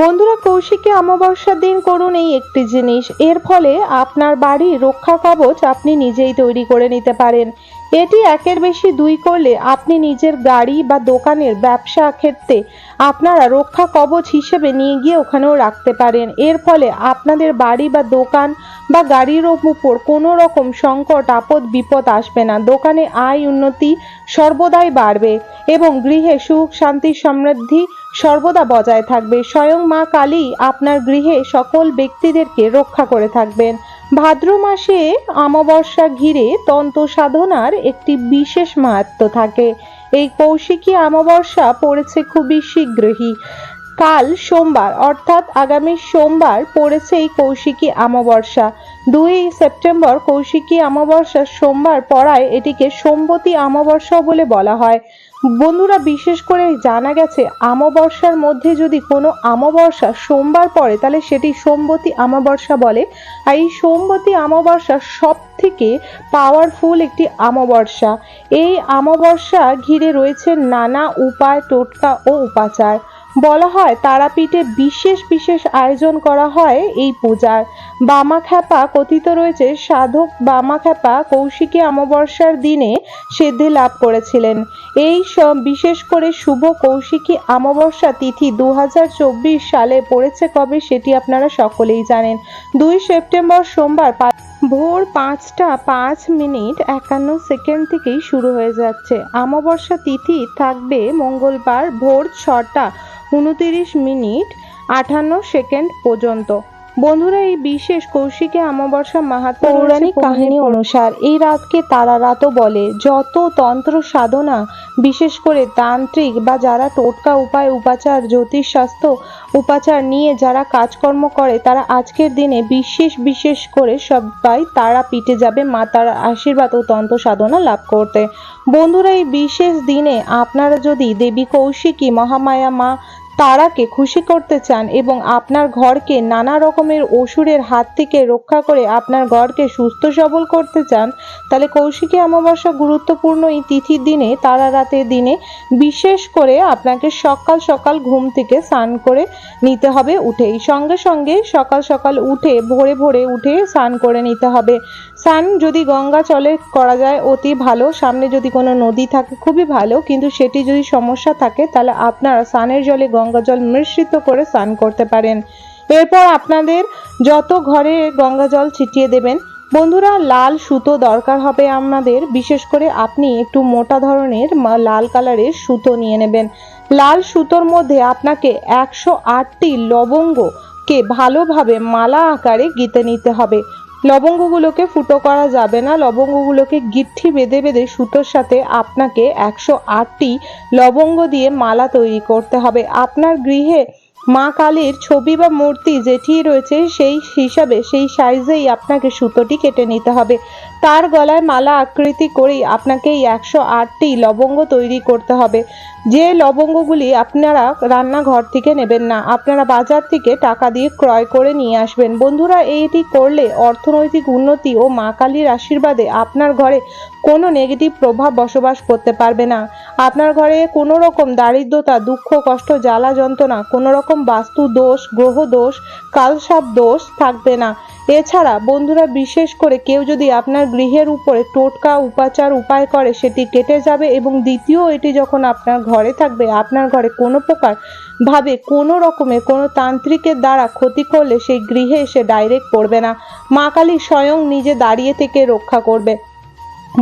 বন্ধুরা, কৌশিকী অমাবস্যার দিন করুন এই একটি জিনিস। এর ফলে আপনার বাড়ি রক্ষা কবচ আপনি নিজেই তৈরি করে নিতে পারেন। এটি একের বেশি দুই করলে আপনি নিজের গাড়ি বা দোকানের ব্যবসা ক্ষেত্রে আপনারা রক্ষা কবচ হিসেবে নিয়ে গিয়ে ওখানেও রাখতে পারেন। এর ফলে আপনাদের বাড়ি বা দোকান বা গাড়ির উপর কোনো রকম সংকট, আপদ, বিপদ আসবে না। দোকানে আয় উন্নতি সর্বদাই বাড়বে এবং গৃহে সুখ, শান্তি, সমৃদ্ধি সর্বদা বজায় থাকবে। স্বয়ং মা কালী আপনার গৃহে সকল ব্যক্তিদেরকে রক্ষা করে থাকবেন। ভাদ্র মাসে অমাবস্যা ঘিরে তন্ত্র সাধনার একটি বিশেষ মাহাত্ম থাকে। এই কৌশিকী অমাবস্যা পড়েছে খুবই শীঘ্রই। কাল সোমবার, অর্থাৎ আগামী সোমবার পড়েছে এই কৌশিকী অমাবস্যা। দুই সেপ্টেম্বর কৌশিকী অমাবস্যা সোমবার পড়ায় এটিকে সোমবতী অমাবস্যা বলে বলা হয়। বন্ধুরা, বিশেষ করে জানা গেছে, অমাবস্যার মধ্যে যদি কোনো অমাবস্যা সোমবার পড়ে, তাহলে সেটি সোমবতী অমাবস্যা বলে। আর এই সোমবতী অমাবস্যা সব থেকে পাওয়ারফুল একটি অমাবস্যা। এই অমাবস্যা ঘিরে রয়েছে নানা উপায়, টোটকা ও উপাচার। বলা হয়, তারাপীঠে বিশেষ বিশেষ আয়োজন করা হয় এই পূজার। বামাখ্যাপা কথিত রয়েছে, সাধক বামাখ্যাপা কৌশিকী অমাবস্যার দিনে সিদ্ধি লাভ করেছিলেন। এই সব বিশেষ করে শুভ কৌশিকী অমাবস্যা তিথি দু সালে পড়েছে কবে সেটি আপনারা সকলেই জানেন। দুই সেপ্টেম্বর সোমবার ভোর পাঁচটা পাঁচ মিনিট একান্ন সেকেন্ড থেকেই শুরু হয়ে যাচ্ছে। অমাবস্যা তিথি থাকবে মঙ্গলবার ভোর ছটা উনতিরিশ মিনিট আঠান্ন সেকেন্ড পর্যন্ত। বন্ধুরা এই বিশেষ কৌশিকী অমাবস্যা মাহাত্ম পৌরাণিক কাহিনী অনুসার এই রাতকে তারা রাতও বলে। যত তন্ত্র সাধনা বিশেষ করে তান্ত্রিক বা যারা টোটকা উপায় উপাচার জ্যোতিষশাস্ত্র উপাচার নিয়ে যারা কাজকর্ম করে তারা আজকের দিনে বিশেষ বিশেষ করে সবাই তারা পিঠে যাবে মা তার আশীর্বাদ ও তন্ত্র সাধনা লাভ করতে। বন্ধুরা এই বিশেষ দিনে আপনারা যদি দেবী কৌশিকী মহামায়া মা তারাকে খুশি করতে চান এবং আপনার ঘরকে নানা রকমের অসুরের হাত থেকে রক্ষা করে আপনার ঘরকে সুস্থ সবল করতে চান, তাহলে কৌশিকী অমাবস্যা গুরুত্বপূর্ণ এই তিথির দিনে তারা রাতের দিনে বিশেষ করে আপনাকে সকাল সকাল ঘুম থেকে স্নান করে নিতে হবে উঠেই। সঙ্গে সঙ্গে সকাল সকাল উঠে, ভোরে ভোরে উঠে স্নান করে নিতে হবে। স্নান যদি গঙ্গা চলে করা যায়, অতি ভালো। সামনে যদি কোনো নদী থাকে, খুবই ভালো। কিন্তু সেটি যদি সমস্যা থাকে, তাহলে আপনারা স্নানের জলে গঙ্গা জল মিশ্রিত করে স্নান করতে পারেন। এরপর আপনাদের যত ঘরে গঙ্গা জল ছিটিয়ে দেবেন, বন্ধুরা লাল সুতো দরকার হবে আমাদের বিশেষ করে আপনি একটু মোটা ধরনের লাল কালারের সুতো নিয়ে নেবেন। লাল সুতোর মধ্যে আপনাকে একশো আটটি লবঙ্গকে ভালোভাবে মালা আকারে গিতে নিতে হবে। লবঙ্গগুলোকে ফুটো করা যাবে না। লবঙ্গগুলোকে গিট্টি বেঁধে বেঁধে সুতোর সাথে আপনাকে একশো আটটি লবঙ্গ দিয়ে মালা তৈরি করতে হবে। আপনার গৃহে মা কালীর ছবি বা মূর্তি যেটি রয়েছে সেই হিসাবে সেই সাইজেই আপনাকে সুতোটি কেটে নিতে হবে। তার গলায় মালা আকৃতি করেই আপনাকে এই একশো আটটি লবঙ্গ তৈরি করতে হবে। যে লবঙ্গগুলি আপনারা রান্নাঘর থেকে নেবেন না, আপনারা বাজার থেকে টাকা দিয়ে ক্রয় করে নিয়ে আসবেন। বন্ধুরা, এইটি করলে অর্থনৈতিক উন্নতি ও মা কালীর আশীর্বাদে আপনার ঘরে কোনো নেগেটিভ প্রভাব বসবাস করতে পারবে না। আপনার ঘরে কোনো রকম দারিদ্রতা, দুঃখ, কষ্ট, জ্বালা যন্ত্রণা কোনো রকম বাস্তু দোষ, গ্রহ দোষ, কালসাপ দোষ থাকবে না। এছাড়া বন্ধুরা বিশেষ করে কেউ যদি আপনার গৃহের উপরে টোটকা উপাচার উপায় করে, সেটি কেটে যাবে এবং দ্বিতীয় এটি যখন আপনার ঘরে থাকবে, আপনার ঘরে কোনো প্রকার ভাবে কোনো রকমের কোনো তান্ত্রিকের দ্বারা ক্ষতি করলে সেই গৃহে এসে ডাইরেক্ট পড়বে না। মা কালী স্বয়ং নিজে দাঁড়িয়ে থেকে রক্ষা করবে।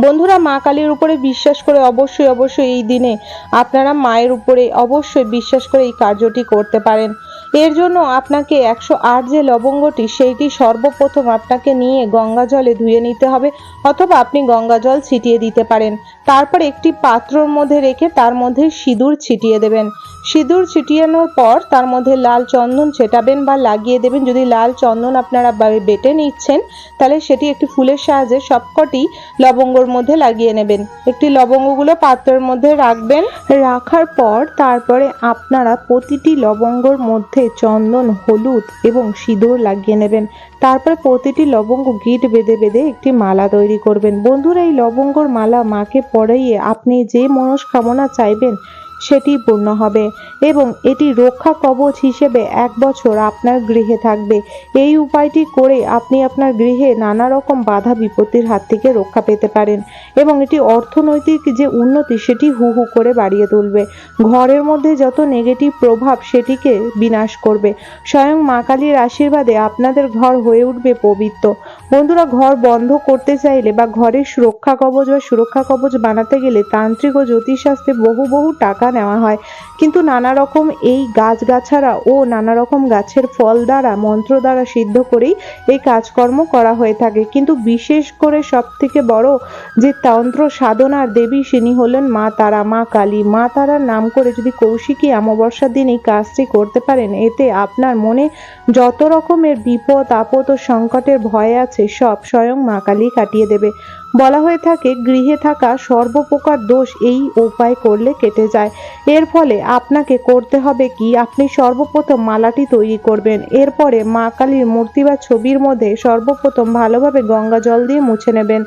বন্ধুরা মা কালীর উপরে বিশ্বাস করে অবশ্যই অবশ্যই এই দিনে আপনারা মায়ের উপরে অবশ্যই বিশ্বাস করে এই কার্যটি করতে পারেন। এর জন্য আপনাকে একশো আট যে লবঙ্গটি, সেইটি সর্বপ্রথম আপনাকে নিয়ে গঙ্গা জলে ধুয়ে নিতে হবে, অথবা আপনি গঙ্গা জল ছিটিয়ে দিতে পারেন। তারপর একটি পাত্রর মধ্যে রেখে তার মধ্যে সিঁদুর ছিটিয়ে দেবেন। সিঁদুর ছিটিয়ানোর পর তার মধ্যে লাল চন্দন ছেটাবেন বা লাগিয়ে দেবেন। যদি লাল চন্দন আপনারা বেটে নিচ্ছেন, তাহলে সেটি একটি ফুলের সাহায্যে সবকটি লবঙ্গর মধ্যে লাগিয়ে নেবেন। একটি লবঙ্গগুলো পাত্রের মধ্যে রাখবেন। রাখার পর তারপরে আপনারা প্রতিটি লবঙ্গর মধ্যে চন্দন, হলুদ এবং সিঁদুর লাগিয়ে নেবেন। তারপরে প্রতিটি লবঙ্গ গিট বেঁধে বেঁধে একটি মালা তৈরি করবেন। বন্ধুরা, এই লবঙ্গর মালা মাকে পরাইয়ে আপনি যে মনস্কামনা চাইবেন সেটি পূর্ণ হবে এবং এটি রক্ষা কবচ হিসেবে এক বছর আপনার গৃহে থাকবে। এই উপায়টি করে আপনি আপনার গৃহে নানা রকম বাধা বিপত্তির হাত থেকে রক্ষা পেতে পারেন এবং এটি অর্থনৈতিক যে উন্নতি সেটি হু হু করে বাড়িয়ে তুলবে। ঘরের মধ্যে যত নেগেটিভ প্রভাব সেটিকে বিনাশ করবে। স্বয়ং মা কালীর আশীর্বাদে আপনাদের ঘর হয়ে উঠবে পবিত্র। বন্ধুরা, ঘর বন্ধ করতে চাইলে বা ঘরের সুরক্ষা কবচ বা সুরক্ষা কবচ বানাতে গেলে তান্ত্রিক ও জ্যোতিষশাস্ত্রে বহু বহু টাকা নেওয়া হয়। কিন্তু নানা রকম এই গাছগাছারা ও নানা রকম গাছের ফল দ্বারা, মন্ত্র দ্বারা সিদ্ধ করেই এই কাজকর্ম করা হয়ে থাকে। কিন্তু বিশেষ করে সব থেকে বড় যে তন্ত্র সাধনার দেবী তিনি হলেন মা তারা, মা কালী। মা তারার নাম করে যদি কৌশিকী অমাবস্যার দিন এই কাজটি করতে পারেন, এতে আপনার মনে যত রকমের বিপদ, আপদ ও সংকটের ভয় আছে, সব স্বয়ং মা কালী কাটিয়ে দেবে। বলা হয়ে থাকে, গৃহে থাকা সর্বপ্রকার দোষ এই উপায় করলে কেটে যায়। এর ফলে আপনাকে করতে হবে কি? আপনি সর্বপ্রথম মালাটি তৈরি করবেন। এরপরে মা কালীর মূর্তি বা ছবির মধ্যে সর্বপ্রথম ভালোভাবে গঙ্গা জল দিয়ে মুছে নেবেন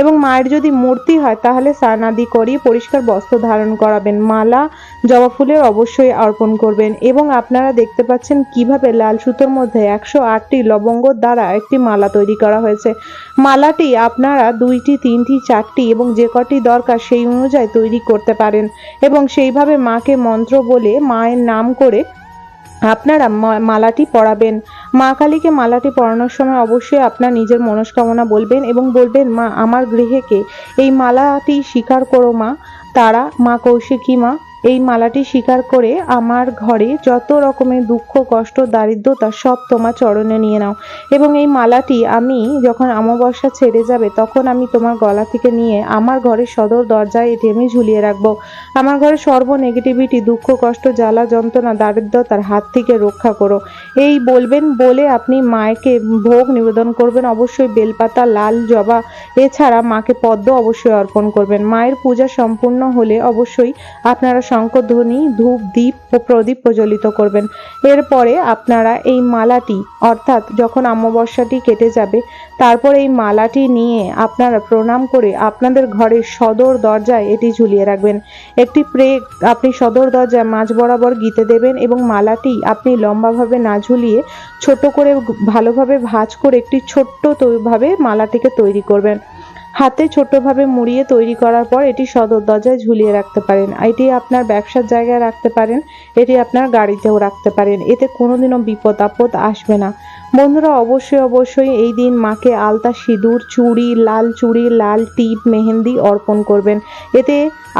এবং মায়ের যদি মূর্তি হয়, তাহলে স্নানাদি করিয়ে পরিষ্কার বস্ত্র ধারণ করাবেন। মালা, জবা ফুলের অবশ্যই অর্পণ করবেন এবং আপনারা দেখতে পাচ্ছেন কীভাবে লাল সুতোর মধ্যে একশো আটটি লবঙ্গ দ্বারা একটি মালা তৈরি করা হয়েছে। মালাটি আপনারা দুইটি, তিনটি, চারটি এবং যে কটি দরকার সেই অনুযায়ী তৈরি করতে পারেন এবং সেইভাবে মাকে মন্ত্র বলে মায়ের নাম করে আপনারা মালাটি পড়াবেন। মা কালীকে মালাটি পড়ানোর সময় অবশ্যই আপনার নিজের মনস্কামনা বলবেন এবং বলবেন, মা, আমার গৃহেকে এই মালাটি স্বীকার করো মা। তারা, মা কৌশিকী মা এই মালাটি স্বীকার করে আমার ঘরে যত রকমের দুঃখ, কষ্ট, দারিদ্রতা সব তোমার চরণে নিয়ে নাও। এবং এই মালাটি আমি যখন অমাবস্যা ছেড়ে যাবে, তখন আমি তোমার গলা থেকে নিয়ে আমার ঘরের সদর দরজায় এটি আমি ঝুলিয়ে রাখব। আমার ঘরে সর্ব নেগেটিভিটি দুঃখ, কষ্ট, জ্বালা, যন্ত্রণা, দারিদ্রতার হাত থেকে রক্ষা করো। এই বলবেন বলে আপনি মাকে ভোগ নিবেদন করবেন। অবশ্যই বেলপাতা, লাল জবা, এছাড়া মাকে পদ্ম অবশ্যই অর্পণ করবেন। মায়ের পূজা সম্পূর্ণ হলে অবশ্যই আপনারা শঙ্করধ্বনি, ধূপ দ্বীপ ও প্রদীপ প্রজ্বলিত করবেন। এরপরে আপনারা এই মালাটি, অর্থাৎ যখন অমাবস্যাটি কেটে যাবে, তারপর এই মালাটি নিয়ে আপনারা প্রণাম করে আপনাদের ঘরের সদর দরজায় এটি ঝুলিয়ে রাখবেন। একটি প্রে, আপনি সদর দরজায় মাঝ বরাবর গিতে দেবেন এবং মালাটি আপনি লম্বাভাবে না ঝুলিয়ে ছোট করে ভালোভাবে ভাঁজ করে একটি ছোট্ট ভাবে মালাটিকে তৈরি করবেন। হাতে ছোটভাবে মুড়িয়ে তৈরি করার পর এটি সদর দরজায় ঝুলিয়ে রাখতে পারেন। এটি আপনার ব্যবসার জায়গায় রাখতে পারেন, এটি আপনার গাড়িতেও রাখতে পারেন। এতে কোনোদিনও বিপদ আপদ আসবে না। বন্ধুরা, অবশ্যই অবশ্যই এই দিন মাকে আলতা সিঁদুর, চুড়ি, লাল চুড়ি, লাল টিপ, মেহেন্দি অর্পণ করবেন। এতে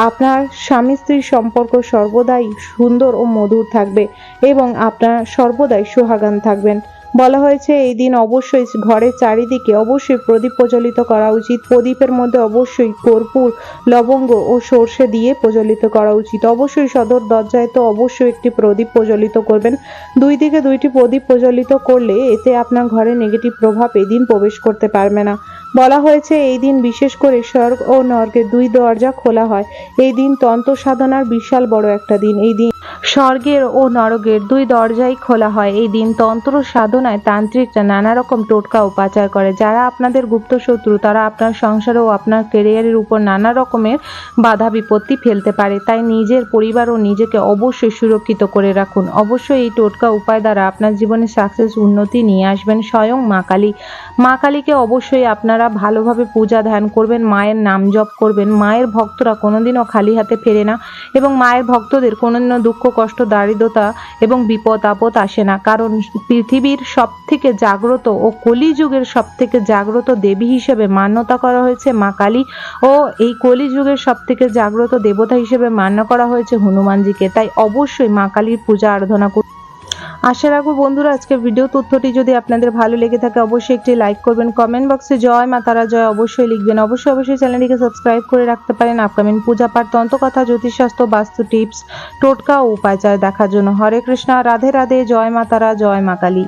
আপনার স্বামী স্ত্রীর সম্পর্ক সর্বদাই সুন্দর ও মধুর থাকবে এবং আপনার সর্বদাই সুহাগান থাকবেন। বলা হয়েছে, এই দিন অবশ্যই ঘরের চারিদিকে অবশ্যই প্রদীপ প্রজ্বলিত করা উচিত। প্রদীপের মধ্যে অবশ্যই কর্পূর, লবঙ্গ ও সর্ষে দিয়ে প্রজ্বলিত করা উচিত। অবশ্যই সদর দরজায় তো অবশ্যই একটি প্রদীপ প্রজ্বলিত করবেন। দুই দিকে দুইটি প্রদীপ প্রজ্বলিত করলে এতে আপনার ঘরে নেগেটিভ প্রভাব এদিন প্রবেশ করতে পারবে না। বলা হয়েছে, এই দিন বিশেষ করে স্বর্গ ও নর্গের দুই দরজা খোলা হয়। এই দিন তন্ত্র সাধনার বিশাল বড় একটা দিন। এই দিন স্বর্গের ও নরকের দুই দরজাই খোলা হয়। এই দিন তন্ত্র সাধনায় তান্ত্রিকরা নানা রকম টোটকা উপাচার করে। যারা আপনাদের গুপ্ত শত্রু, তারা আপনার সংসার ও আপনার কেরিয়ারের উপর নানা রকমের বাধা বিপত্তি ফেলতে পারে। তাই নিজের পরিবার ও নিজেকে অবশ্যই সুরক্ষিত করে রাখুন। অবশ্যই এই টোটকা উপায় দ্বারা আপনার জীবনে সাকসেস উন্নতি নিয়ে আসবেন স্বয়ং মা কালী। মা কালীকে অবশ্যই আপনারা ভালোভাবে পূজা ধ্যান করবেন, মায়ের নাম জপ করবেন। মায়ের ভক্তরা কোনোদিনও খালি হাতে ফেরে না এবং মায়ের ভক্তদের কোনোদিনও দুঃখ, কষ্ট, দারিদ্রতা এবং বিপদ, আপদ আসে না। কারণ পৃথিবীর সব থেকে জাগ্রত ও কলিযুগের সব থেকে জাগ্রত দেবী হিসেবে মান্যতা করা হয়েছে মা কালী ও এই কলিযুগের সব থেকে জাগ্রত দেবতা হিসেবে মান্য করা হয়েছে হনুমানজিকে। তাই অবশ্যই মা কালীর পূজা আরাধনা করুন। আশা রাখব বন্ধুরা, আজকের ভিডিও তথ্যটি যদি আপনাদের ভালো লেগে থাকে, অবশ্যই একটি লাইক করবেন। কমেন্ট বক্সে জয় মা তারা জয় অবশ্যই লিখবেন। অবশ্যই অবশ্যই চ্যানেলটিকে সাবস্ক্রাইব করে রাখতে পারেন। আপকামিং পূজা পাঠ, তন্ত্রকথা, জ্যোতিষশাস্ত্র, বাস্তু টিপস টোটকা ও উপাচার দেখার জন্য। হরে কৃষ্ণা, রাধে রাধে, জয় মা তারা, জয় মা কালী।